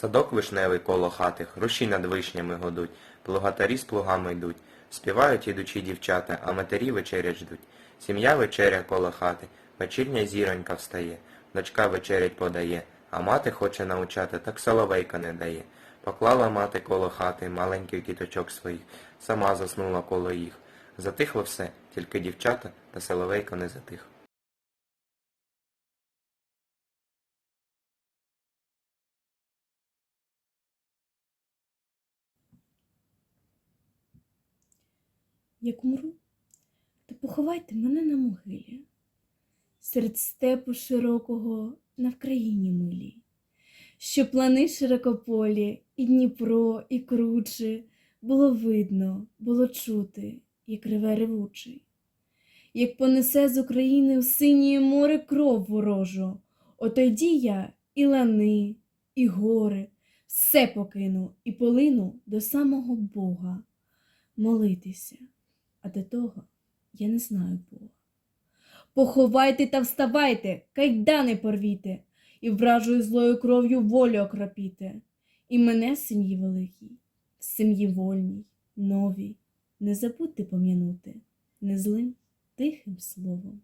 Садок вишневий коло хати, хрущі над вишнями годуть, плугатарі з плугами йдуть. Співають ідучі дівчата, а матері вечерять ждуть. Сім'я вечеря коло хати, вечірня зіронька встає, дочка вечерять подає, а мати хоче навчати, так соловейка не дає. Поклала мати коло хати маленьких діточок своїх, сама заснула коло їх. Затихло все, тільки дівчата та соловейко не затих. Як умру, то поховайте мене на могилі, серед степу широкого на Вкраїні милій, що плани широкополі, і Дніпро, і круче, було видно, було чути, як реве ревучий, як понесе з України в синє море кров ворожу, отойді я і лани, і гори, все покину і полину до самого Бога молитися а до того я не знаю Бога. Поховайте та вставайте, кайдани порвіте, і вражою злою кров'ю волю окропіте, і мене сім'ї великій, сім'ї вольній, новій, не забудьте пом'янути незлим тихим словом.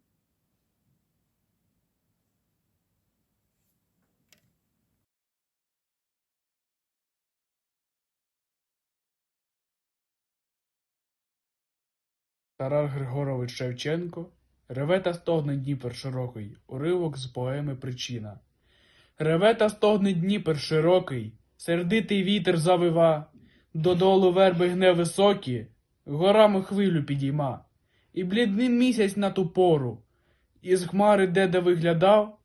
Тарас Григорович Шевченко Реве та стогне Дніпер широкий, уривок з поеми Причина. Реве та стогне Дніпер широкий, сердитий вітер завива, додолу верби гне високі, горами хвилю підійма, і блідний місяць на ту пору, із хмари деде виглядав,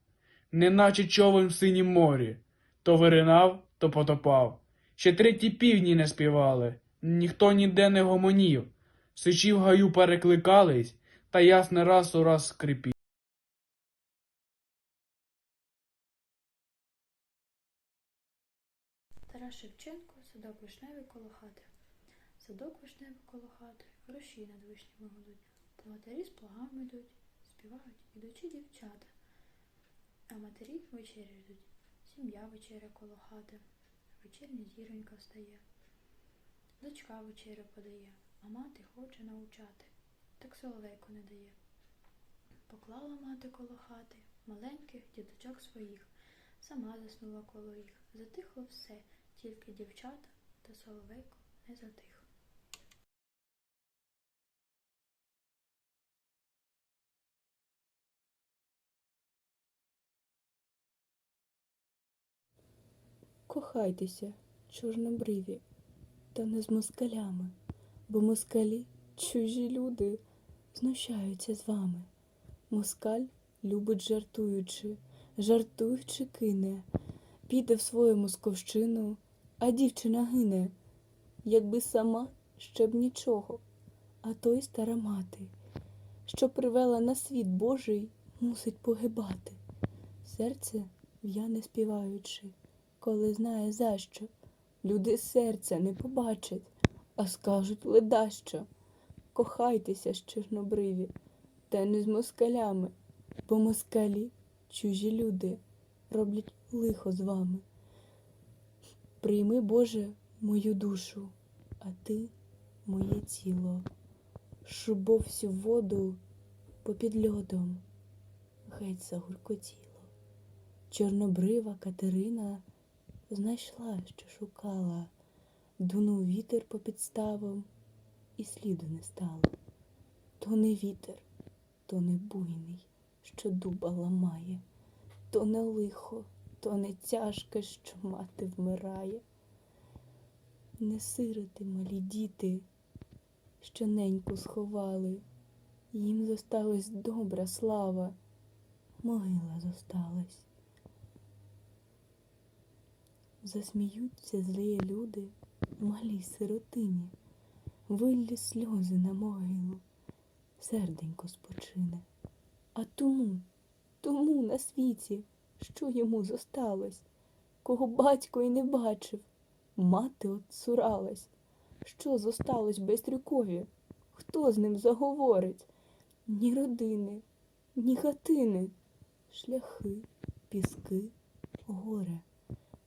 неначе човен в синім морі, то виринав, то потопав. Ще треті півні не співали, ніхто ніде не гомонів. Сичі в гаю перекликались, та ясне раз у раз скрипів. Тарас Шевченко, садок вишневий коло хати. Садок вишневий коло хати, гроші над вишнями гудуть, платарі з плугами йдуть, співають ідучі дівчата. А матері вечеря ждуть, сім'я вечеря коло хати, вечірня зіронька встає. Дочка вечеря подає, а мати хоче навчати, так соловейку не дає. Поклала мати коло хати маленьких діточок своїх, сама заснула коло їх. Затихло все, тільки дівчата та соловейко не затих. Кохайтеся, чорнобриві, та не з москалями, бо москалі, чужі люди, знущаються з вами. Москаль любить жартуючи, жартуючи кине, піде в свою московщину, а дівчина гине, якби сама ще б нічого, а той стара мати, що привела на світ Божий, мусить погибати. Серце в'яне співаючи коли знає за що. Люди серця не побачать, а скажуть ледащо. Кохайтеся ж, чорнобриві, та не з москалями, бо москалі, чужі люди, роблять лихо з вами. Прийми, Боже, мою душу, а ти моє тіло, шубо всю воду попід льодом, геть загуркотіло. Чорнобрива Катерина знайшла, що шукала, дунув вітер по підставам, і сліду не стало. То не вітер, то не буйний, що дуба ламає, то не лихо, то не тяжке, що мати вмирає. Не сироти малі діти, що неньку сховали, їм зосталась добра слава, могила зосталась. Засміються злі люди, малій сиротині, виллі сльози на могилу, серденько спочине. А тому, тому на світі, що йому зосталось, кого батько й не бачив, мати отцуралась, що зосталось Байстрюкові, хто з ним заговорить? Ні родини, ні хатини, шляхи, піски, горе.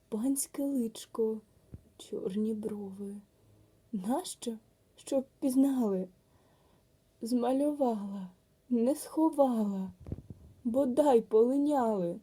Панське личко, чорні брови. Нащо? Щоб пізнали? Змалювала, не сховала, бодай полиняли.